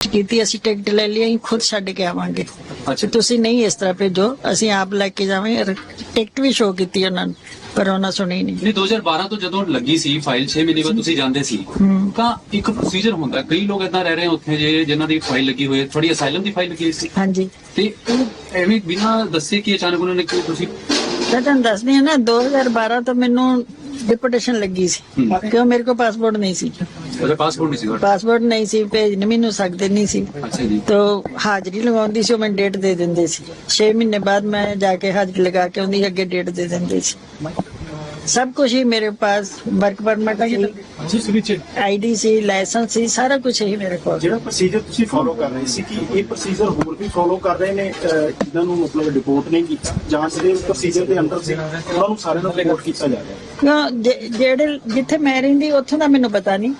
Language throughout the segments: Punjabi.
ਕੀਤੀ ਅਸੀਂ ਟਿਕਟ ਲੈ ਲਈ ਅਸੀਂ ਖੁਦ ਛੱਡ ਕੇ ਆਵਾਂਗੇ। ਅੱਛਾ। ਤੁਸੀਂ ਨਹੀਂ ਇਸ ਤਰ੍ਹਾਂ ਭੇਜੋ ਅਸੀਂ ਆਪ ਲੈ ਕੇ ਔਰ ਟਿਕਟ ਵੀ ਸ਼ੋਅ ਕੀਤੀ ਉਹਨਾਂ ਨੂੰ ਪਰ ਉਹਨਾਂ ਸੁਣੀ ਨਹੀਂ। ਨਹੀਂ 2012 ਤੋਂ ਜਦੋਂ ਲੱਗੀ ਸੀ ਫਾਈਲ 6 ਮਹੀਨੇ ਬਾਅਦ ਤੁਸੀਂ ਜਾਂਦੇ ਸੀ। ਤਾਂ ਇੱਕ ਪ੍ਰੋਸੀਜਰ ਹੁੰਦਾ ਕਈ ਲੋਕ ਇਦਾਂ ਰਹਿ ਰਹੇ ਉੱਥੇ ਜੇ ਜਿਨ੍ਹਾਂ ਦੀ ਫਾਈਲ ਲੱਗੀ ਹੋਈ ਹੈ ਥੋੜੀ ਅਸਾਈਲਮ ਦੀ ਫਾਈਲ ਲੱਗੀ ਸੀ। ਹਾਂਜੀ। ਤੇ ਉਹ ਐਵੇਂ ਬਿਨਾਂ ਦੱਸੇ ਕਿ ਅਚਾਨਕ ਉਹਨਾਂ ਨੇ ਕਿ ਤੁਸੀਂ ਮੈਂ ਤੁਹਾਨੂੰ ਦੱਸਦੀ ਹਾਂ ਨਾ 2012 ਤੋਂ ਮੈਨੂੰ ਡਿਪੋਟੇਸ਼ਨ ਲੱਗੀ ਸੀ। ਕਿਉਂ ਮੇਰੇ ਕੋਲ ਪਾਸਪੋਰਟ ਨਹੀਂ ਸੀ? ਉਹਦਾ ਪਾਸਪੋਰਟ ਨਹੀਂ ਸੀ ਪਾਸਪੋਰਟ ਨਹੀਂ ਸੀ ਭੇਜ ਨਹੀਂ ਮੈਨੂੰ ਸਕਦੇ ਨਹੀਂ ਸੀ। ਅੱਛਾ ਜੀ। ਤੋ ਹਾਜ਼ਰੀ ਲਗਾਉਂਦੀ ਸੀ ਉਹ ਮੈਨੂੰ ਡੇਟ ਦੇ ਦਿੰਦੇ ਸੀ। 6 ਮਹੀਨੇ ਬਾਅਦ ਮੈਂ ਜਾ ਕੇ ਹਾਜ਼ਰੀ ਲਗਾ ਕੇ ਉਹਦੀ ਅੱਗੇ ਡੇਟ ਦੇ ਦਿੰਦੇ ਸੀ। ਸਭ ਕੁਝ ਹੀ ਮੇਰੇ ਪਾਸ ਵਰਕ ਪਰਮਿਟ ਸੀ। ਜਿਸ ਵਿੱਚ ਆਈਡੀ ਸੀ ਲਾਇਸੈਂਸ ਸੀ ਸਾਰਾ ਕੁਝ ਹੀ ਮੇਰੇ ਕੋਲ। ਜਿਹੜਾ ਪ੍ਰੋਸੀਜਰ ਤੁਸੀਂ ਫੋਲੋ ਕਰ ਰਹੇ ਸੀ ਕਿ ਇਹ ਪ੍ਰੋਸੀਜਰ ਹੋਰ ਵੀ ਫੋਲੋ ਕਰ ਰਹੇ ਨੇ ਅਹ, ਜਿਨ੍ਹਾਂ ਨੂੰ ਮਤਲਬ ਰਿਪੋਰਟ ਨਹੀਂ ਕੀਤਾ? ਜਾਂ ਜਿਹੜੇ ਪ੍ਰੋਸੀਜਰ ਦੇ ਅੰਡਰ ਸੀ ਉਹਨਾਂ ਨੂੰ ਸਾਰਿਆਂ ਨੂੰ ਰਿਪੋਰਟ ਕੀਤਾ ਜਾ ਰਿਹਾ। ਕਿਉਂ ਜਿ- ਜਿਹੜੇ ਜਿੱਥੇ ਮੈਂ ਰਹਿੰਦੀ ਉੱਥੋਂ ਦਾ ਮੈਨੂੰ ਪਤਾ ਨਹੀਂ।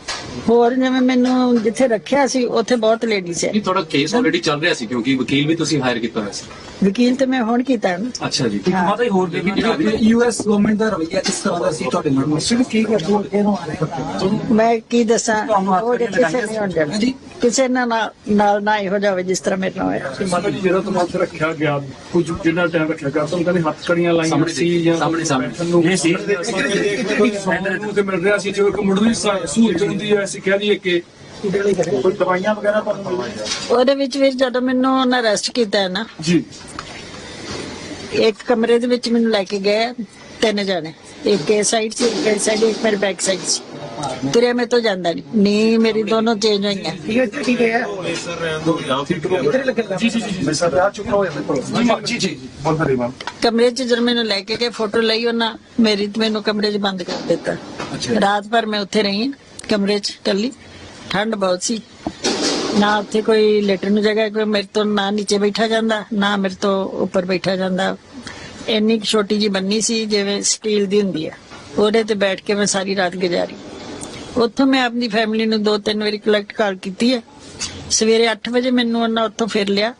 ਹੋਰ ਜਿਵੇਂ ਮੈਨੂੰ ਜਿੱਥੇ ਰੱਖਿਆ ਸੀ ਉੱਥੇ ਬਹੁਤ ਲੇਡੀਜ਼ ਹੈ। ਨਹੀਂ ਤੁਹਾਡਾ ਕੇਸ ਆਲਰੇਡੀ ਚੱਲ ਰਿਹਾ ਸੀ ਕਿਉਂਕਿ ਵਕੀਲ ਵੀ ਤੁਸੀਂ ਹਾਇਰ ਕੀਤਾ ਹੋਇਆ ਸੀ। ਵਕੀਲ ਤੇ ਮੈਂ ਹੁਣ ਕੀਤਾ ਨਾ। ਅੱਛਾ ਜੀ। ਹਾਂ। ਮਾਤਾ ਜੀ ਹੋਰ ਦੇਖੀ ਜਿਹੜਾ ਯੂਐਸ ਗਵਰਨਮੈਂਟ ਦਾ ਰਵੱਈਆ ਕਿਸ ਤਰ੍ਹਾਂ ਦਾ ਸੀ ਤੁਹਾਡੇ ਨਾਲ ਸਿਰਫ ਕੀ ਕਰਦੇ ਹੋ ਇਹਨੂੰ ਮੈਂ ਕੀ ਦੱਸਾਂ ਉਹ ਕਿਸੇ ਨਹੀਂ ਹੋਣ ਦੇਣਾ ਕਿਸੇ ਨਾਲ ਨਾ- ਨਾਲ ਨਾ ਇਹੋ ਜਾਵੇ ਜਿਸ ਤਰ੍ਹਾਂ ਮੇਰੇ ਨਾਲ ਹੋਇਆ। ਮਾਤਾ ਜੀ ਜਿਹੜਾ ਤੁਹਾਨੂੰ ਰੱਖਿਆ ਗਿਆ ਕੁਝ ਜਿੰਨਾ ਟਾਈਮ ਰੱਖਿਆ ਗਿਆ ਤੁਹਾਨੂੰ ਕਹਿੰਦੇ ਹੱਥ ਕੜੀਆਂ ਲਾਈਆਂ ਸੀ ਜਾਂ ਸਾਹਮਣੇ- ਸਾਹਮਣੇ। ਇਹ ਸੀ। ਨੂੰ ਤੇ ਮਿਲ ਰਿਹਾ ਸੀ ਜੋ ਇੱਕ ਮੁੱਢਲੀ ਸਹੂਲਤ ਹੁੰਦੀ ਹੈ ਅਸੀਂ ਕਹਿ ਦਈਏ ਕਿ ਕੋਈ ਦਵਾਈਆਂ ਵਗੈਰਾ ਤੁਹਾਨੂੰ ਉਹਦੇ ਵਿੱਚ ਵੀ ਜਦੋਂ ਮੈਨੂੰ ਉਹਨਾਂ ਅਰੈਸਟ ਕੀਤਾ ਹੈ ਨਾ ਜੀ। ਇੱਕ ਕਮਰੇ ਦੇ ਵਿੱਚ ਮੈਨੂੰ ਲੈ ਕੇ ਗਏ ਤਿੰਨ ਜਣੇ। ਇੱਕ ਇਹ ਸਾਈਡ ਸੀ ਇੱਕ ਸਾਈਡ ਇੱਕ ਮੇਰੇ ਬੈਕ ਸਾਈਡ ਸੀ। ਤੁਰਿਆ ਮੇਰੇ ਤੋਂ ਜਾਂਦਾ ਨਹੀਂ ਨੀ ਮੇਰੀ ਦੋਨੋਂ ਚੇਂਜ ਹੋਈਆਂ। ਮੈਂ ਸਰ ਆ ਚੁੱਕਾ ਹੋਇਆ ਮੇਰੇ ਜੀ ਜੀ ਬੋਲ ਰਹੀ ਮੈਮ ਕਮਰੇ 'ਚ ਜਦੋਂ ਮੈਨੂੰ ਲੈ ਕੇ ਗਏ ਫੋਟੋ ਲਈ ਉਹਨਾਂ ਮੇਰੀ ਤੇ ਮੈਨੂੰ ਕਮਰੇ 'ਚ ਬੰਦ ਕਰ ਦਿੱਤਾ। ਰਾਤ ਭਰ ਮੈਂ ਉੱਥੇ ਰਹੀ ਹਾਂ, ਕਮਰੇ 'ਚ ਇਕੱਲੀ। ਠੰਡ ਬਹੁਤ ਸੀ। ਨਾ ਉੱਥੇ ਕੋਈ ਲੇਟਣ ਨੂੰ ਜਗ੍ਹਾ ਕੋਈ ਮੇਰੇ ਤੋਂ ਨਾ ਨੀਚੇ ਬੈਠਾ ਜਾਂਦਾ, ਨਾ ਮੇਰੇ ਤੋਂ ਉੱਪਰ ਬੈਠਾ ਜਾਂਦਾ। ਇੰਨੀ ਕੁ ਛੋਟੀ ਜੀ ਬੰਨੀ ਸੀ, ਜਿਵੇਂ ਸਟੀਲ ਦੀ ਹੁੰਦੀ ਹੈ। ਉਹਦੇ ਤੇ ਬੈਠ ਕੇ ਮੈਂ ਸਾਰੀ ਰਾਤ ਗੁਜ਼ਾਰੀ। ਉੱਥੋਂ ਮੈਂ ਆਪਣੀ ਫੈਮਿਲੀ ਨੂੰ ਦੋ ਤਿੰਨ ਵਾਰੀ ਕਲੈਕਟ ਕਾਲ ਕੀਤੀ ਹੈ। ਸਵੇਰੇ 8 ਵਜੇ ਮੈਨੂੰ ਉਹਨਾਂ ਉੱਥੋਂ ਫਿਰ ਲਿਆ।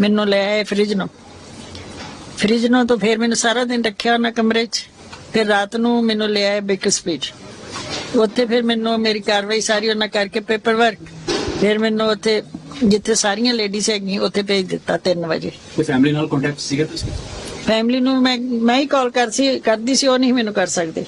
ਮੈਨੂੰ ਲੈ ਆਏ ਫ੍ਰਿਜ ਨੂੰ ਫ੍ਰਿਜ ਨੂੰ ਤੋਂ ਫਿਰ ਮੈਨੂੰ ਸਾਰਾ ਦਿਨ ਰੱਖਿਆ ਉਹਨਾਂ ਕਮਰੇ 'ਚ। ਫਿਰ ਰਾਤ ਨੂੰ ਮੈਨੂੰ ਲੈ ਆਏ ਬੇਕਰ ਸਪੀਡ ਉੱਥੇ ਫਿਰ ਮੈਨੂੰ ਮੇਰੀ ਕਾਰਵਾਈ ਸਾਰੀ ਉਹਨਾਂ ਕਰਕੇ ਪੇਪਰ ਵਰਕ ਫਿਰ ਮੈਨੂੰ ਉੱਥੇ ਜਿੱਥੇ ਸਾਰੀਆਂ ਲੇਡੀਜ਼ ਹੈਗੀਆਂ ਉੱਥੇ ਭੇਜ ਦਿੱਤਾ 3 ਵਜੇ। ਕੋਈ ਫੈਮਿਲੀ ਨਾਲ ਕੰਟੈਕਟ ਸੀਗਾ ਤੁਸੀਂ? ਫੈਮਿਲੀ ਨੂੰ ਮੈਂ ਮੈਂ ਹੀ ਕਾਲ ਕਰ ਸੀ ਕਰਦੀ ਸੀ ਉਹ ਨਹੀਂ ਮੈਨੂੰ ਕਰ ਸਕਦੇ।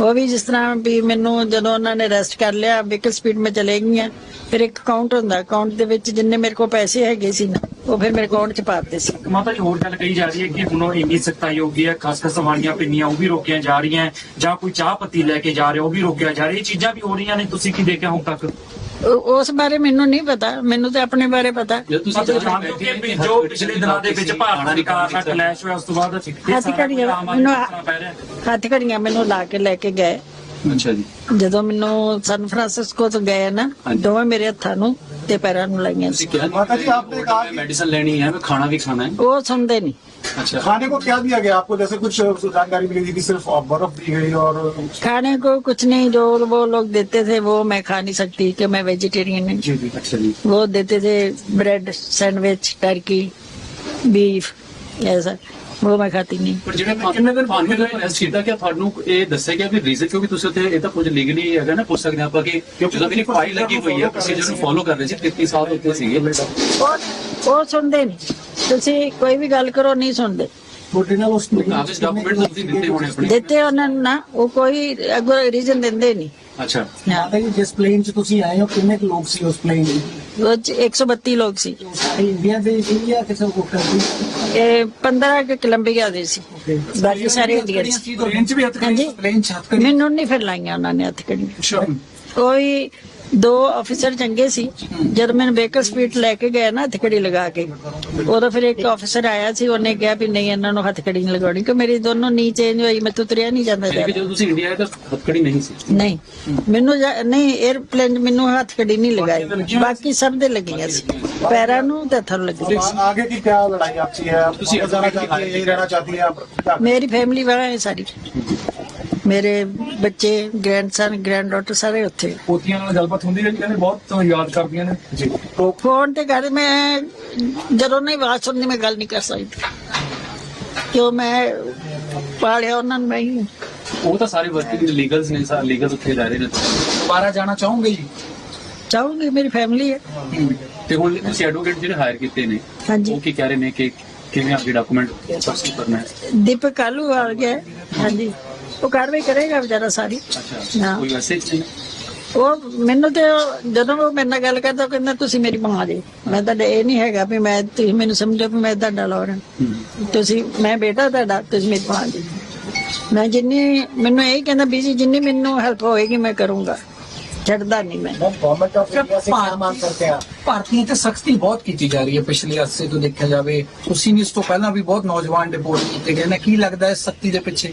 ਉਹ ਵੀ ਜਿਸ ਤਰ੍ਹਾਂ ਵੀ ਮੈਨੂੰ ਜਦੋਂ ਉਹਨਾਂ ਨੇ ਅਰੈਸਟ ਕਰ ਲਿਆ ਵਹੀਕਲ ਸਪੀਡ ਮੈਂ ਚਲੇ ਗਈਆਂ ਫਿਰ ਇੱਕ ਅਕਾਊਂਟ ਹੁੰਦਾ ਅਕਾਊਂਟ ਦੇ ਵਿੱਚ ਜਿੰਨੇ ਮੇਰੇ ਕੋਲ ਪੈਸੇ ਹੈਗੇ ਸੀ ਨਾ ਉਹ ਫਿਰ ਮੇਰੇ ਅਕਾਊਂਟ 'ਚ ਪਾ ਦਿੱਤੇ ਸੀ। ਮਾਤਾ ਜੀ ਹੋਰ ਗੱਲ ਕਹੀ ਜਾ ਰਹੀ ਹੈ ਕਿ ਹੁਣ ਉਹ ਇੰਨੀ ਸਖਤਾਈ ਹੋ ਗਈ ਹੈ ਖਾਸ ਕਰ ਸਵਾਰੀਆਂ ਪਿੰਨੀਆਂ ਉਹ ਵੀ ਰੋਕੀਆਂ ਜਾ ਰਹੀਆਂ ਜਾਂ ਕੋਈ ਚਾਹ ਪੱਤੀ ਲੈ ਕੇ ਜਾ ਰਿਹਾ ਉਹ ਵੀ ਰੋਕਿਆ ਜਾ ਰਿਹਾ ਇਹ ਚੀਜ਼ਾਂ ਵੀ ਹੋ ਰਹੀਆਂ ਨੇ ਤੁਸੀਂ ਕੀ ਦੇਖਿਆ ਹੁਣ ਤੱਕ? ਉਸ ਬਾਰੇ ਮੈਨੂੰ ਨਹੀਂ ਪਤਾ ਮੈਨੂੰ ਤੇ ਆਪਣੇ ਬਾਰੇ ਪਤਾ। ਜੇ ਤੁਸੀਂ ਹੱਥ ਘੜੀਆਂ ਮੈਨੂੰ ਲਾ ਕੇ ਲੈ ਕੇ ਗਏ। ਜਦੋਂ ਮੈਨੂੰ ਸਨ ਫਰਾਂਸਿਸਕੋ ਤੋਂ ਗਏ ਨਾ ਹਾਂਜੀ। ਦੋਵੇਂ ਮੇਰੇ ਹੱਥਾਂ ਨੂੰ ਤੇ ਪੈਰਾਂ ਨੂੰ ਲਾਈਆਂ ਸੀ। ਮੈਡੀਸਨ ਲੈਣੀ ਹੈ ਖਾਣਾ ਵੀ ਖਾਣਾ ਹੈ। ਉਹ ਸੁਣਦੇ ਨਹੀਂ। अच्छा खाने को क्या दिया गया आपको जैसे कुछ जानकारी मिली थी कि सिर्फ बर्फ दी गई और खाने को कुछ नहीं जो वो लोग देते थे वो मैं खा नहीं सकती कि मैं वेजिटेरियन हूँ जी जी अच्छा जी वो देते थे ब्रेड सैंडविच टर्की बीफ ऐसा वो मैं खाती नहीं ਪਰ ਜਿਹੜੇ ਕਿੰਨੇ ਦਿਨ ਬਾਅਦ ਜਦੋਂ ਅਰੈਸਟ ਕੀਤਾ ਕਿ ਤੁਹਾਨੂੰ ਇਹ ਦੱਸਿਆ ਗਿਆ ਵੀ ਰੀਜ਼ਨ ਕਿਉਂਕਿ ਤੁਸੀਂ ਉੱਥੇ ਇਹ ਤਾਂ ਕੁਝ ਲੀਗਲੀ ਹੈਗਾ ਨਾ ਪੁੱਛ ਸਕਦੇ ਹਾਂ ਆਪਾਂ ਕਿ ਜਦੋਂ ਵੀ ਫਾਈਲ ਲੱਗੀ ਹੋਈ ਹੈ ਪ੍ਰੋਸੀਜਰ ਨੂੰ ਫੋਲੋ ਕਰ ਰਹੇ ਸੀ 33 ਸਾਲ ਉੱਤੇ ਸੀਗੇ ਉਹ ਸੁਣਦੇ ਨਹੀਂ ਤੁਸੀਂ ਕੋਈ ਵੀ ਗੱਲ ਕਰੋ ਨਹੀਂ ਸੁਣਦੇ। ਕਾਗਜ਼ ਡਾਕੂਮੈਂਟ ਤੁਸੀਂ ਦਿੱਤੇ ਹੋਣੇ ਆਪਣੇ? ਦਿੱਤੇ ਉਹਨਾਂ ਨੂੰ ਨਾ ਉਹ ਕੋਈ ਅੱਗੋਂ ਰੀਜ਼ਨ ਦਿੰਦੇ ਨਹੀਂ ਅੱਛਾ। ਮਾਤਾ ਜੀ ਜਿਸ ਪਲੇਨ 'ਚ ਤੁਸੀਂ ਆਏ ਹੋ ਕਿੰਨੇ ਕੁ ਲੋਕ ਸੀ ਉਸ ਪਲੇਨ 'ਚ? ਉਹ 'ਚ 132 ਲੋਕ ਸੀ। ਸਾਰੇ ਇੰਡੀਆ ਦੇ ਸੀ ਜਾਂ ਕਿਸੇ ਹੋਰ ਕੰਟਰੀ ਇਹ 15 ਕਿ ਕੋਲੰਬੀਆ ਦੇ ਸੀ। ਬਾਕੀ ਸਾਰੇ ਇੰਡੀਅਨ ਸੀ। ਪਲੇਨ 'ਚ ਵੀ ਹੱਥ ਹਾਂਜੀ। ਪਲੇਨ 'ਚ? ਹੱਥ ਮੈਨੂੰ ਨਹੀਂ ਫਿਰ ਲਾਈਆਂ ਉਹਨਾਂ ਨੇ ਹੱਥ ਕੜੀ ਕੋਈ ਦੋ ਅਫੀਸਰ ਚੰਗੇ ਸੀ। ਜਦ ਬੇਕਰ ਸਪੀਡ ਲੈ ਕੇ ਗਿਆ ਨਾ ਹੱਥਕੜੀ ਲਗਾ ਕੇ ਉਹਦਾ ਫਿਰ ਇੱਕ ਅਫੀਸਰ ਆਇਆ ਸੀ ਉਹਨੇ ਕਿਹਾ ਵੀ ਨਹੀਂ ਇਹਨਾਂ ਨੂੰ ਹੱਥਕੜੀ ਨਹੀਂ ਲਗਾਉਣੀ ਕਿ ਮੇਰੀ ਦੋਨੋਂ ਨੀ ਚੇਂਜ ਹੋਈ ਮੈਂ ਤੁਰਿਆ ਨਹੀਂ ਜਾਂਦਾ ਜਦੋਂ ਤੁਸੀਂ ਇੰਡੀਆ ਆਏ ਤਾਂ ਹੱਥਕੜੀ ਨਹੀਂ ਸੀ? ਨਹੀਂ ਮੈਨੂੰ ਨਹੀਂ 에ਅਰਪਲੇਨ ਮੈਨੂੰ ਹੱਥਕੜੀ ਨਹੀਂ ਲਗਾਈ। ਬਾਕੀ ਸਭ ਦੇ ਲੱਗੀਆਂ ਸੀ। ਪੈਰਾਂ ਨੂੰ ਤੇ ਥਰ ਲੱਗੀ ਆਗੇ ਕੀ ਕਿਆ ਲੜਾਈ ਆਪਸੀ ਹੈ? ਤੁਸੀਂ ਹਜ਼ਾਰਾਂ ਚਾਹਤੀ ਹੈ ਰਹਿਣਾ ਚਾਹਤੀ ਹੈ? ਮੇਰੀ ਫੈਮਿਲੀ ਵਾਲਾ ਹੈ ਸਾਰੀ। ਮੇਰੇ ਬੱਚੇ ਗ੍ਰੈਂਡਸਨ ਗ੍ਰੈਂਡਡਾਟਰ ਸਾਰੇ ਉੱਥੇ। ਪੋਤੀਆਂ ਨਾਲ ਗੱਲਬਾਤ ਹੁੰਦੀ ਹੈ ਜੀ? ਕਹਿੰਦੇ ਬਹੁਤ ਤੁਹਾਨੂੰ ਯਾਦ ਕਰਦੀਆਂ ਨੇ। तो ਫੋਨ ਤੇ ਕਰ ਮੈਂ ਜਦੋਂ ਨਹੀਂ ਆਵਾਜ਼ ਸੁਣਦੀ ਮੈਂ ਗੱਲ ਨਹੀਂ ਕਰ ਸਕਦੀ। ਕਿਉਂ ਮੈਂ ਪਾਲਿਆ ਉਹਨਾਂ ਨੂੰ ਮੈਂ ਹੀ ਹਾਂ। ਉਹ ਤਾਂ ਸਾਰੇ ਵਰਕਿੰਗ ਲੀਗਲਸ ਨੇ ਸਾਰੇ ਲੀਗਲ ਉੱਥੇ ਜਾ ਰਹੇ ਨੇ। ਦੁਬਾਰਾ ਜਾਣਾ ਚਾਹੋਗੇ ਜੀ? ਚਾਹੂੰਗੀ ਮੇਰੀ ਫੈਮਿਲੀ ਹੈ। ਤੇ ਹੁਣ ਤੁਸੀਂ ਐਡਵੋਕੇਟ ਜਿਹੜੇ ਹਾਇਰ ਕੀਤੇ ਨੇ ਹਾਂਜੀ। ਉਹ ਕੀ ਕਹਿ ਰਹੇ ਨੇ ਕਿ ਕਿਵੇਂ ਅੱਗੇ ਡਾਕੂਮੈਂਟ ਪ੍ਰੋਸੈਸ ਕਰਨਾ ਹੈ? ਦੀਪਕ ਕਾਲੂ ਆ ਗਿਆ। ਹਾਂਜੀ। ਉਹ ਕਾਰਵਾਈ ਕਰੇਗਾ ਵਿਚਾਰਾ ਸਾਰੀ। ਅੱਛਾ। ਕੋਈ ਵੈਸੇ ਨਹੀਂ ਉਹ ਮੈਨੂੰ ਤੇ ਜਦੋਂ ਉਹ ਮੇਰੇ ਨਾਲ ਗੱਲ ਕਰਦਾ ਉਹ ਕਹਿੰਦਾ ਤੁਸੀਂ ਮੇਰੀ ਮਾਂ ਜੀ। ਮੈਂ ਤੁਹਾਡਾ ਇਹ ਨਹੀਂ ਹੈਗਾ ਵੀ ਮੈਂ ਤੁਸੀਂ ਮੈਨੂੰ ਸਮਝੋ ਵੀ ਮੈਂ ਤੁਹਾਡਾ ਹੂੰ। ਤੁਸੀਂ ਮੈਂ ਬੇਟਾ ਤੁਹਾਡਾ ਤੁਸੀਂ ਮੇਰੀ ਮਾਂ ਜੀ। ਮੈਂ ਜਿੰਨੀ ਮੈਨੂੰ ਇਹ ਕਹਿੰਦਾ ਵੀ ਜੀ ਜਿੰਨੀ ਮੈਨੂੰ ਹੈਲਪ ਹੋਏਗੀ ਮੈਂ ਕਰੂੰਗਾ। ਛੱਡਦਾ ਨਹੀਂ ਮੈਂ। ਗਵਰਨਮੈਂਟ ਆਫ ਇੰਡੀਆ ਸੇ ਕੀ ਮੰਗ ਕਰਤੇ हैं ਭਾਰਤੀਆਂ ਤੇ ਸਖਤੀ ਬਹੁਤ ਕੀਤੀ ਜਾ ਰਹੀ ਹੈ ਪਿਛਲੇ ਅਰਸੇ ਤੋਂ ਦੇਖਿਆ ਜਾਵੇ। ਤੁਸੀਂ ਵੀ ਇਸ ਤੋਂ ਪਹਿਲਾਂ ਵੀ ਬਹੁਤ ਨੌਜਵਾਨ ਡਿਪੋਰਟ ਕੀਤੇ ਗਏ ਨੇ। ਕੀ ਲੱਗਦਾ ਹੈ ਸਖਤੀ ਦੇ ਪਿੱਛੇ?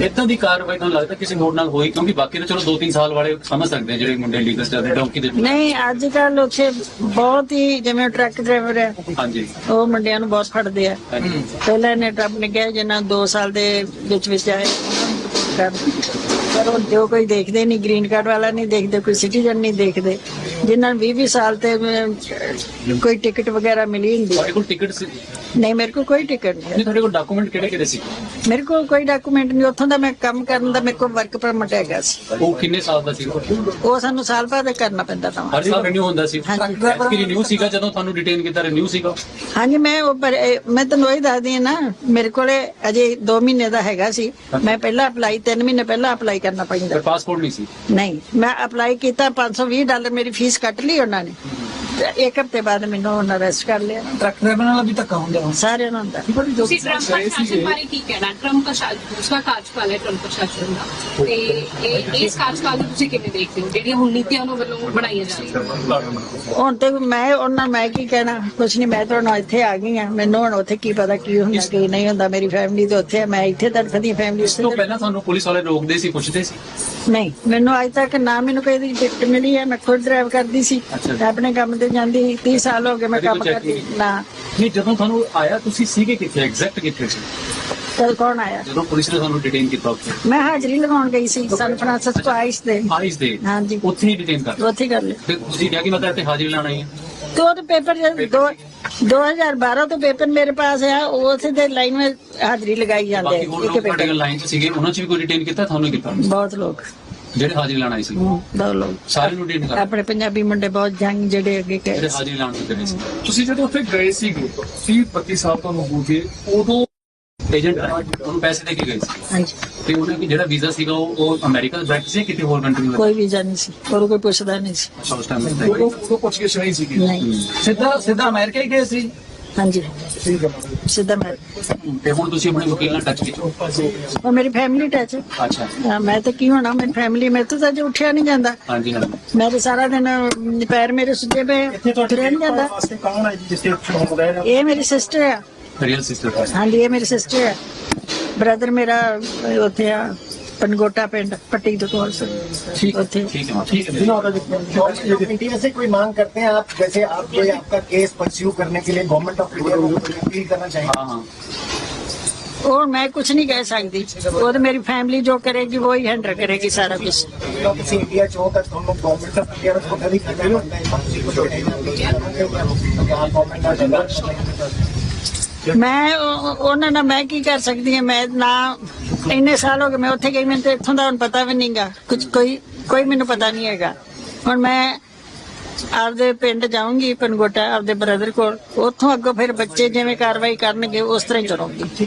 ਇਦਾਂ ਦੀ ਕਾਰਵਾਈ ਤੁਹਾਨੂੰ ਲੱਗਦਾ ਕਿਸੇ ਹੋਰ ਨਾਲ ਹੋਈ? ਕਿਉਂਕਿ ਬਾਕੀ ਤਾਂ ਚਲੋ 2-3 ਸਾਲ ਵਾਲੇ ਸਮਝ ਸਕਦੇ ਆ ਜਿਹੜੇ ਮੁੰਡੇ ਲੀਗਲ ਸਟਾਰ ਡੌਂਕੀ ਦੇ ਨਹੀਂ ਅੱਜ ਕੱਲ ਉੱਥੇ ਬਹੁਤ ਹੀ ਜਿਵੇਂ ਟਰੱਕ ਡਰਾਈਵਰ ਹੈ ਹਾਂਜੀ। ਉਹ ਮੁੰਡਿਆਂ ਨੂੰ ਬਹੁਤ ਫੜਦੇ ਆ। ਪਹਿਲਾਂ ਇਹਨੇ ਟਰੱਪ ਨੇ ਕਿਹਾ ਜਿਨ੍ਹਾਂ 2 ਸਾਲ ਦੇ ਵਿੱਚ ਵਿੱਚ ਆਏ। ਪਰ ਉਹ ਜੋ ਕੋਈ ਦੇਖਦੇ ਨਹੀਂ ਗ੍ਰੀਨ ਕਾਰਡ ਵਾਲਾ ਨਹੀਂ ਦੇਖਦੇ ਕੋਈ ਸਿਟੀਜ਼ਨ ਨਹੀਂ ਦੇਖਦੇ। ਜਿਨ੍ਹਾਂ ਨੂੰ 20 ਸਾਲ ਤੇ ਕੋਈ ਟਿਕਟ ਵਗੈਰਾ ਮਿਲੀ ਹੁੰਦੀ। ਤੁਹਾਡੇ ਕੋਲ ਟਿਕਟ ਸੀ? ਨਹੀਂ ਮੇਰੇ ਕੋਲ ਕੋਈ ਟਿਕਟ ਨਹੀਂ ਤੁਹਾਡੇ ਕੋਲ ਡਾਕੂਮੈਂਟ ਕਿਹੜੇ ਕਿਹੜੇ ਸੀ? ਮੇਰੇ ਕੋਲ ਕੋਈ ਡਾਕੂਮੈਂਟ ਨਹੀਂ। ਉੱਥੋਂ ਦਾ ਮੈਂ ਕੰਮ ਕਰਨ ਦਾ ਮੇਰੇ ਕੋਲ ਵਰਕ ਪਰਮਿਟ ਹੈਗਾ ਸੀ। ਉਹ ਕਿੰਨੇ ਸਾਲ ਦਾ ਸੀ? ਉਹ ਸਾਨੂੰ ਸਾਲ ਬਾਅਦ ਕਰਨਾ ਪੈਂਦਾ ਤਾਂ। ਹਰ ਸਾਲ ਰਿਨਿਊ ਹੁੰਦਾ ਸੀ। ਹਾਂਜੀ। ਰਿਨਿਊ ਸੀਗਾ ਜਦੋਂ ਤੁਹਾਨੂੰ ਡਿਟੇਨ ਕੀਤਾ ਰਿਨਿਊ ਸੀਗਾ? ਹਾਂਜੀ ਮੈਂ ਉਹ ਪਰ ਇਹ- ਮੈਂ ਤੁਹਾਨੂੰ ਉਹੀ ਦੱਸਦੀ ਹਾਂ ਨਾ ਮੇਰੇ ਕੋਲੇ ਅਜੇ 2 ਮਹੀਨੇ ਦਾ ਹੈਗਾ ਸੀ। ਮੈਂ ਪਹਿਲਾਂ ਅਪਲਾਈ 3 ਮਹੀਨੇ ਪਹਿਲਾਂ ਅਪਲਾਈ ਕਰਨਾ ਪੈਂਦਾ। ਪਰ ਪਾਸਪੋਰਟ ਨਹੀਂ ਸੀ? ਨਹੀਂ ਮੈਂ ਅਪਲਾਈ ਕੀਤਾ 520 ਡਾਲਰ ਮੇਰੀ ਫੀਸ ਕੱਟ ਲਈ ਉਹਨਾਂ ਨੇ। ਇੱਕ ਹਫ਼ਤੇ ਬਾਅਦ ਮੈਨੂੰ ਉਹਨਾਂ ਅਰੈਸਟ ਕਰ ਲਿਆ। ਟਰੱਕ ਡਰਾਈਵਰ ਨਾਲ ਵੀ ਧੱਕਾ ਹੁੰਦਾ ਸਾਰਿਆਂ ਨੂੰ ਹੁੰਦਾ ਤੁਸੀਂ ਟਰੰਪ ਪ੍ਰਸ਼ਾਸਨ ਬਾਰੇ ਕੀ ਕਹਿਣਾ? ਟਰੰਪ ਪ੍ਰਸ਼ਾਸਨ ਦੂਸਰਾ ਕਾਰਜਕਾਲ ਹੈ ਟਰੰਪ ਪ੍ਰਸ਼ਾਸਨ ਦਾ। ਤੇ ਇਹ ਇਸ ਕਾਰਜਕਾਲ ਨੂੰ ਤੁਸੀਂ ਕਿਵੇਂ ਦੇਖਦੇ ਹੋ? ਜਿਹੜੀਆਂ ਹੁਣ ਨੀਤੀਆਂ ਨੂੰ ਵੱਲੋਂ ਬਣਾਈਆਂ ਜਾ ਰਹੀਆਂ ਹੁਣ ਤੇ ਮੈਂ ਉਹਨਾਂ ਮੈਂ ਕੀ ਕਹਿਣਾ? ਕੁਛ ਨਹੀਂ ਮੈਂ ਤਾਂ ਹੁਣ ਇੱਥੇ ਆ ਗਈ ਆ ਮੈਨੂੰ ਹੁਣ ਉੱਥੇ ਕੀ ਪਤਾ ਕੀ ਹੁੰਦਾ ਕੀ ਨਹੀਂ ਹੁੰਦਾ। ਮੇਰੀ ਫੈਮਿਲੀ ਤੇ ਉੱਥੇ ਆ। ਮੈਂ ਇੱਥੇ ਤੜਫਦੀ ਫੈਮਿਲੀ ਇਸ ਤੋਂ ਪਹਿਲਾਂ ਤੁਹਾਨੂੰ ਪੁਲਿਸ ਵਾਲੇ ਰੋਕਦੇ ਸੀ ਪੁੱਛਦੇ ਸੀ? ਨਹੀਂ। ਮੈਨੂੰ ਅੱਜ ਤੱਕ ਨਾ ਮੈਨੂੰ ਕੋਈ ਦੀ ਟਿਕਟ ਮਿਲੀ ਹੈ। ਮੈਂ ਖੁਦ ਡਰਾਈਵ ਕਰਦੀ ਸੀ। ਮੈਂ ਆਪਣੇ ਕੰਮ ਤੇ ਜਾਂਦੀ 30 ਸਾਲ ਹੋ ਗਏ ਮੈਂ ਕੰਮ ਕਰਦੀ? ਨਾ। ਨਹੀਂ ਜਦੋਂ ਤੁਹਾਨੂੰ ਆਇਆ ਤੁਸੀਂ ਸੀਗੇ ਕਿੱਥੇ? ਐਗਜ਼ੈਕਟ ਕਿੱਥੇ ਸੀ? ਕਦ ਕੌਣ ਆਇਆ? ਜਦੋਂ ਪੁਲਿਸ ਨੇ ਤੁਹਾਨੂੰ ਡਿਟੇਨ ਕੀਤਾ ਉੱਥੇ? ਮੈਂ ਹਾਜ਼ਰੀ ਲਗਾਉਣ ਗਈ ਸੀ ਸਨ ਫਰਾਂਸਿਸਕੋ ਆਈਸ ਦੇ ਆਈਸ ਦੇ ਹਾਂਜੀ। ਉੱਥੇ ਹੀ ਡਿਟੇਨ ਕਰ ਉੱਥੇ ਕਰ ਲਿਆ। ਫਿਰ ਤੁਸੀਂ ਕਿਹਾ ਕਿ ਮੈਂ ਤਾਂ ਇੱਥੇ ਹਾਜ਼ਰੀ ਲਾਣ ਆਈ ਹਾਂ। ਤੇ ਉਹ ਤਾਂ ਪੇਪਰ ਦੋ 2012 ਤੋਂ ਪੇਪਰ ਮੇਰੇ ਪਾਸ ਆ ਉਸੇ ਦੇ ਲਾਈਨ ਵਿੱਚ ਹਾਜ਼ਰੀ ਲਗਾਈ ਜਾਂਦੇ ਇੱਕ ਪੇਪਰ। ਲਾਈਨ 'ਚ ਸੀਗੇ ਉਹਨਾਂ 'ਚ ਵੀ ਕੋਈ ਡਿਟੇਨ ਕੀਤਾ ਤੁਹਾਨੂੰ ਕੀਤਾ? ਬਹੁਤ ਲੋਕ। ਜਿਹੜੇ ਹਾਜ਼ਰੀ ਲਾਣ ਆਏ ਸੀ। ਲੋਕ ਸਾਰੇ ਨੂੰ ਡਿਟੇਨ ਕਰ ਆਪਣੇ ਪੰਜਾਬੀ ਮੁੰਡੇ ਬਹੁਤ ਜੰਗ ਜਿਹੜੇ ਅੱਗੇ ਜਿਹੜੇ ਗਏ ਹਾਜ਼ਰੀ ਲਾਣ ਨੂੰ ਗਏ ਸੀ। ਤੁਸੀਂ ਜਦੋਂ ਉੱਥੇ ਗਏ ਸੀਗੇ 30 32 ਸਾਲ ਤੁਹਾਨੂੰ ਹੋ ਗਏ ਉਦੋਂ ਏਜੰਟ ਉਹਨੂੰ ਪੈਸੇ ਦੇ ਕੇ ਗਏ ਸੀ। ਹਾਂਜੀ। ਤੇ ਉਹਨੇ ਕਿ ਜਿਹੜਾ ਵੀਜ਼ਾ ਸੀਗਾ ਉਹ ਉਹ ਅਮਰੀਕਾ ਦਾ ਬੈਠ ਸੀ ਕਿਤੇ ਹੋਰ ਕੰਟਰੀ ਦਾ ਕੋਈ ਵੀਜ਼ਾ ਨਹੀਂ ਸੀ ਔਰ ਕੋਈ ਪੁੱਛਦਾ ਨਹੀਂ ਸੀ। ਅੱਛਾ ਉਸ ਟਾਈਮ ਉਦੋਂ ਉਦੋਂ ਪੁੱਛ ਕੇ ਨਹੀਂ ਸੀਗੀ। ਨਹੀਂ। ਸਿੱਧਾ ਸਿੱਧਾ ਅਮਰੀਕਾ ਹੀ ਗਏ ਸੀ। ਹਾਂਜੀ। ਸਿੱਧਾ ਮੈਂ ਤੇ ਹੁਣ ਤੁਸੀਂ ਆਪਣੇ ਵਕੀਲ ਨਾਲ ਟੱਚ ਕੀਤਾ? ਉਹ ਮੇਰੀ ਫੈਮਿਲੀ ਟੱਚ ਅੱਛਾ। ਹਾਂ, ਮੈਂ ਤਾਂ ਕੀ ਹੋਣਾ ਮੇਰੀ ਫੈਮਿਲੀ ਮੇਰੇ ਤੋਂ ਤਾਂ ਅੱਜ ਉੱਠਿਆ ਨਹੀਂ ਜਾਂਦਾ। ਹਾਂਜੀ ਹਾਂਜੀ। ਮੈਂ ਤਾਂ ਸਾਰਾ ਦਿਨ ਅਮ, ਪੈਰ ਮੇਰੇ ਸੁੱਜੇ ਪਏ ਨਹੀਂ ਜਾਂਦਾ। ਵਾਸਤੇ ਕੌਣ ਹੈ ਜੀ ਜਿਸ ਤੇ ਸ਼ੌਕ ਰਹੇ ਨੇ ਇਹ ਮੇਰੀ ਸਿਸਟਰ ਆ। ਰੀਅਲ ਸਿਸਟਰ ਹਾਂਜੀ ਇਹ ਮੇਰੀ ਸਿਸਟਰ ਆ। ਬ੍ਰਦਰ ਮੇਰਾ ਅਹ, ਉੱਥੇ ਆ। ਪਨਗੋਟਾ ਪਿੰਡ ਪੱਟੀ ਦੇ ਕੋਲ ਠੀਕ ਉੱਥੇ ਠੀਕ ਹੈ ਠੀਕ ਹੈ इंडिया से कोई मांग करते हैं आप जैसे आप कोई आपका केस परस्यू करने के लिए गवर्नमेंट ऑफ इंडिया को कोई अपील करना चाहेंगे ਹਾਂ ਹਾਂ और मैं कुछ नहीं कह सकती वो तो मेरी फैमिली जो करेगी वो ही हैंडल करेगी सारा कुछ लोग किसी इंडिया ਚ ਹੋ ਤਾਂ ਤੁਹਾਨੂੰ ਗਵਰਨਮੈਂਟ ਆਫ ਇੰਡੀਆ ਨੂੰ ਪਤਾ ਨਹੀਂ ਕਰਨਾ ਗਵਰਨਮੈਂਟ ਆ ਜਾਂਦਾ ਮੈਂ ਉਹ- ਉਹਨਾਂ ਨਾਲ ਮੈਂ ਕੀ ਕਰ ਸਕਦੀ ਹਾਂ ਮੈਂ ਨਾ ਇੰਨੇ ਸਾਲ ਹੋ ਗਏ, ਮੈਂ ਉੱਥੇ ਗਈ, ਮੈਨੂੰ ਤੇ ਇੱਥੋਂ ਦਾ ਹੁਣ ਪਤਾ ਵੀ ਨਹੀਂਗਾ ਕੁਝ ਕੋਈ ਕੋਈ ਮੈਨੂੰ ਪਤਾ ਨਹੀਂ ਹੈਗਾ। ਹੁਣ ਮੈਂ ਆਪਦੇ ਪਿੰਡ ਜਾਊਂਗੀ, ਪਨਗੋਟਾ, ਆਪਦੇ ਬ੍ਰਦਰ ਕੋਲ। ਉੱਥੋਂ ਅੱਗੋਂ ਫਿਰ ਬੱਚੇ ਜਿਵੇਂ ਕਾਰਵਾਈ ਕਰਨਗੇ, ਉਸ ਤਰ੍ਹਾਂ ਹੀ ਕਰੂੰਗੀ।